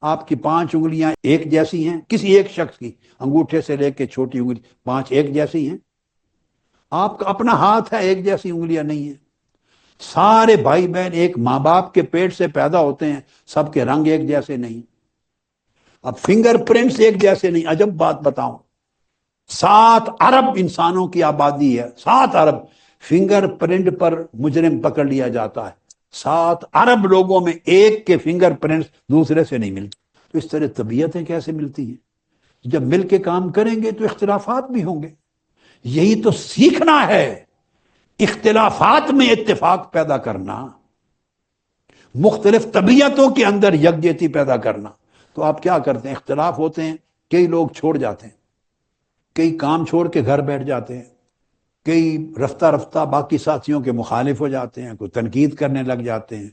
آپ کی پانچ انگلیاں ایک جیسی ہیں، کسی ایک شخص کی، انگوٹھے سے لے کے چھوٹی انگلی، پانچ ایک جیسی ہیں۔ آپ کا اپنا ہاتھ ہے، ایک جیسی انگلیاں نہیں ہیں۔ سارے بھائی بہن ایک ماں باپ کے پیٹ سے پیدا ہوتے ہیں، سب کے رنگ ایک جیسے نہیں۔ اب فنگر پرنٹس ایک جیسے نہیں، عجب بات بتاؤں۔ سات ارب انسانوں کی آبادی ہے، سات ارب فنگر پرنٹ پر مجرم پکڑ لیا جاتا ہے۔ سات ارب لوگوں میں ایک کے فنگر پرنٹس دوسرے سے نہیں ملتے تو اس طرح طبیعتیں کیسے ملتی ہیں؟ جب مل کے کام کریں گے تو اختلافات بھی ہوں گے۔ یہی تو سیکھنا ہے۔ اختلافات میں اتفاق پیدا کرنا۔ مختلف طبیعتوں کے اندر یکجہتی پیدا کرنا۔ تو آپ کیا کرتے ہیں؟ اختلاف ہوتے ہیں، کئی لوگ چھوڑ جاتے ہیں۔ کئی کام چھوڑ کے گھر بیٹھ جاتے ہیں۔ کئی رفتہ رفتہ باقی ساتھیوں کے مخالف ہو جاتے ہیں، کوئی تنقید کرنے لگ جاتے ہیں،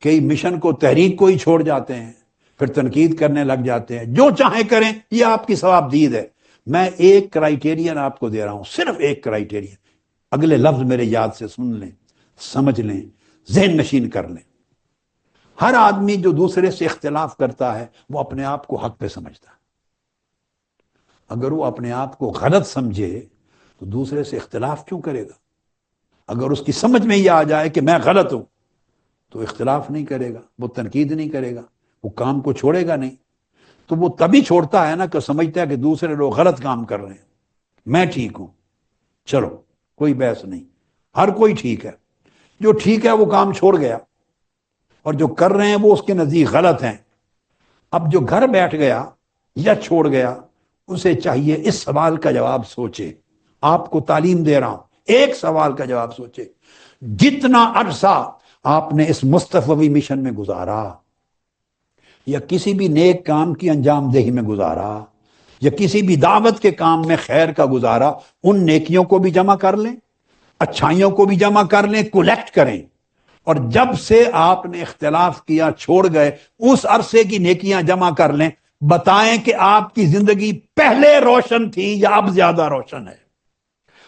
کئی مشن کو تحریک کو ہی چھوڑ جاتے ہیں، پھر تنقید کرنے لگ جاتے ہیں۔ جو چاہیں کریں، یہ آپ کی ثواب دید ہے۔ میں ایک کرائیٹیرین آپ کو دے رہا ہوں، صرف ایک کرائیٹیرین۔ اگلے لفظ میرے یاد سے سن لیں، سمجھ لیں، ذہن نشین کر لیں۔ ہر آدمی جو دوسرے سے اختلاف کرتا ہے، وہ اپنے آپ کو حق پہ سمجھتا ہے۔ اگر وہ اپنے آپ کو غلط سمجھے تو دوسرے سے اختلاف کیوں کرے گا؟ اگر اس کی سمجھ میں یہ آ جائے کہ میں غلط ہوں، تو اختلاف نہیں کرے گا، وہ تنقید نہیں کرے گا، وہ کام کو چھوڑے گا نہیں۔ تو وہ تبھی چھوڑتا ہے نا کہ سمجھتا ہے کہ دوسرے لوگ غلط کام کر رہے ہیں۔ میں ٹھیک ہوں۔ چلو، کوئی بحث نہیں۔ ہر کوئی ٹھیک ہے۔ جو ٹھیک ہے، وہ کام چھوڑ گیا۔ اور جو کر رہے ہیں، وہ اس کے نزدیک غلط ہیں۔ اب جو گھر بیٹھ گیا یا چھوڑ گیا، اسے چاہیے اس سوال کا جواب سوچے۔ آپ کو تعلیم دے رہا ہوں۔ ایک سوال کا جواب سوچے جتنا عرصہ آپ نے اس مستفی مشن میں گزارا، یا کسی بھی نیک کام کی انجام دہی میں گزارا، یا کسی بھی دعوت کے کام میں خیر کا گزارا، ان نیکیوں کو بھی جمع کر لیں، اچھائیوں کو بھی جمع کر لیں کولیکٹ کریں۔ اور جب سے آپ نے اختلاف کیا، چھوڑ گئے، اس عرصے کی نیکیاں جمع کر لیں، بتائیں کہ آپ کی زندگی پہلے روشن تھی یا اب زیادہ روشن ہے۔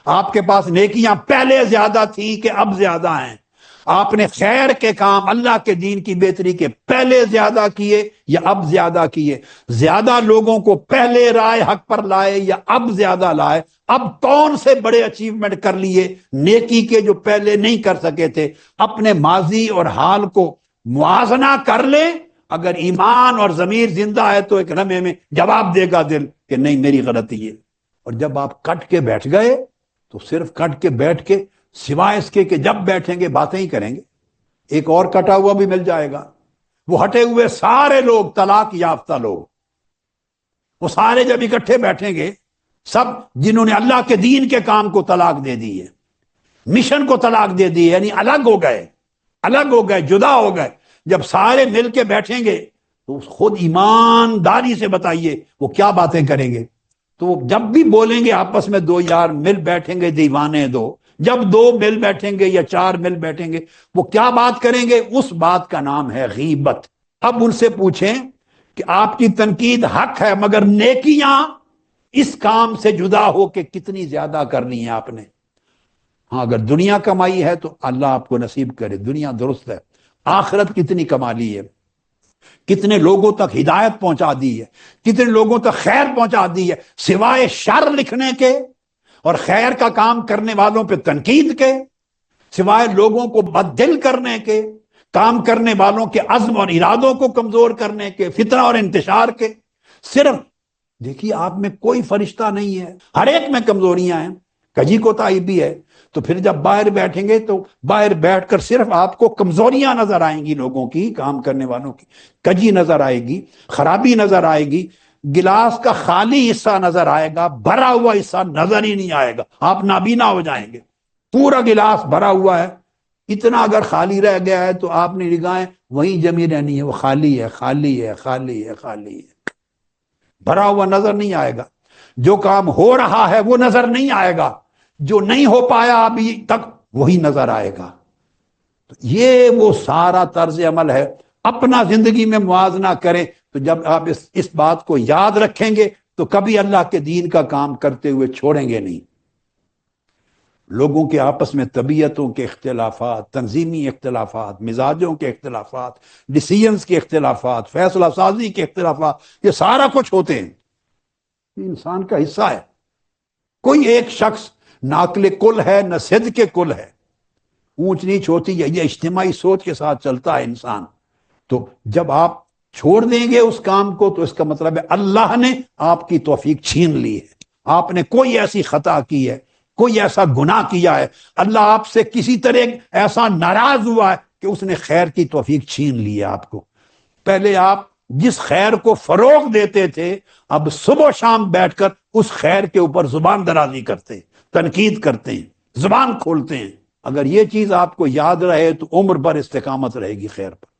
آپ کے پاس نیکیاں پہلے زیادہ تھی کہ اب زیادہ ہیں۔ آپ نے خیر کے کام اللہ کے دین کی بہتری کے پہلے زیادہ کیے یا اب زیادہ کیے؟ زیادہ لوگوں کو پہلے رائے حق پر لائے یا اب زیادہ لائے؟ اب کون سے بڑے اچیومنٹ کر لیے نیکی کے جو پہلے نہیں کر سکے تھے؟ اپنے ماضی اور حال کو موازنہ کر لے۔ اگر ایمان اور ضمیر زندہ ہے تو ایک رمے میں جواب دے گا دل کہ نہیں، میری غلطی ہے۔ اور جب آپ کٹ کے بیٹھ گئے تو صرف کٹ کے بیٹھ کے سوائے اس کے کہ جب بیٹھیں گے باتیں ہی کریں گے۔ ایک اور کٹا ہوا بھی مل جائے گا۔ وہ ہٹے ہوئے سارے لوگ، طلاق یافتہ لوگ۔ وہ سارے جب اکٹھے بیٹھیں گے، سب جنہوں نے اللہ کے دین کے کام کو طلاق دے دی ہے، مشن کو طلاق دے دی ہے یعنی الگ ہو گئے، الگ ہو گئے، جدا ہو گئے۔ جب سارے مل کے بیٹھیں گے تو خود ایمانداری سے بتائیے وہ کیا باتیں کریں گے۔ تو جب بھی بولیں گے آپس میں دو یار مل بیٹھیں گے، دیوانے دو۔ جب دو مل بیٹھیں گے یا چار مل بیٹھیں گے، وہ کیا بات کریں گے؟ اس بات کا نام ہے غیبت۔ اب ان سے پوچھیں کہ آپ کی تنقید حق ہے مگر نیکیاں اس کام سے جدا ہو کے کتنی زیادہ کرنی ہے آپ نے؟ ہاں اگر دنیا کمائی ہے تو اللہ آپ کو نصیب کرے۔ دنیا درست ہے، آخرت کتنی کما لی ہے۔ کتنے لوگوں تک ہدایت پہنچا دی ہے، کتنے لوگوں تک خیر پہنچا دی ہے، سوائے شر لکھنے کے اور خیر کا کام کرنے والوں پہ تنقید کے، سوائے لوگوں کو بد دل کرنے کے، کام کرنے والوں کے عزم اور ارادوں کو کمزور کرنے کے فطرہ اور انتشار کے۔ صرف، دیکھیے، آپ میں کوئی فرشتہ نہیں ہے، ہر ایک میں کمزوریاں ہیں۔ کجی کو تائی بھی ہے؟ تو پھر جب باہر بیٹھیں گے تو باہر بیٹھ کر صرف آپ کو کمزوریاں نظر آئیں گی لوگوں کی، کام کرنے والوں کی۔ کجی نظر آئے گی، خرابی نظر آئے گی، گلاس کا خالی حصہ نظر آئے گا، بھرا ہوا حصہ نظر ہی نہیں آئے گا، آپ نابینا ہو جائیں گے۔ پورا گلاس بھرا ہوا ہے۔ اتنا اگر خالی رہ گیا ہے تو آپ نے نگاہیں وہیں جمی رہنی ہے، وہ خالی ہے خالی ہے خالی ہے خالی ہے۔ بھرا ہوا نظر نہیں آئے گا۔ جو کام ہو رہا ہے وہ نظر نہیں آئے گا۔ جو نہیں ہو پایا ابھی تک وہی نظر آئے گا۔ تو یہ وہ سارا طرز عمل ہے۔ اپنا زندگی میں موازنہ کریں۔ تو جب آپ اس اس بات کو یاد رکھیں گے تو کبھی اللہ کے دین کا کام کرتے ہوئے چھوڑیں گے نہیں۔ لوگوں کے آپس میں طبیعتوں کے اختلافات، تنظیمی اختلافات، مزاجوں کے اختلافات ڈسیزنس کے اختلافات، فیصلہ سازی کے اختلافات، یہ سارا کچھ ہوتے ہیں۔ یہ انسان کا حصہ ہے۔ کوئی ایک شخص ناقل کل ہے، نہ صد کے کل ہے۔ اونچ نیچ ہوتی ہے، یہ اجتماعی سوچ کے ساتھ چلتا ہے انسان۔ تو جب آپ چھوڑ دیں گے اس کام کو، تو اس کا مطلب ہے اللہ نے آپ کی توفیق چھین لی ہے۔ آپ نے کوئی ایسی خطا کی ہے، کوئی ایسا گناہ کیا ہے۔ اللہ آپ سے کسی طرح ایسا ناراض ہوا ہے کہ اس نے خیر کی توفیق چھین لی ہے آپ کو۔ پہلے آپ جس خیر کو فروغ دیتے تھے، اب صبح و شام بیٹھ کر اس خیر کے اوپر زبان درازی کرتے۔ تنقید کرتے ہیں، زبان کھولتے ہیں۔ اگر یہ چیز آپ کو یاد رہے تو عمر بھر استقامت رہے گی خیر پر۔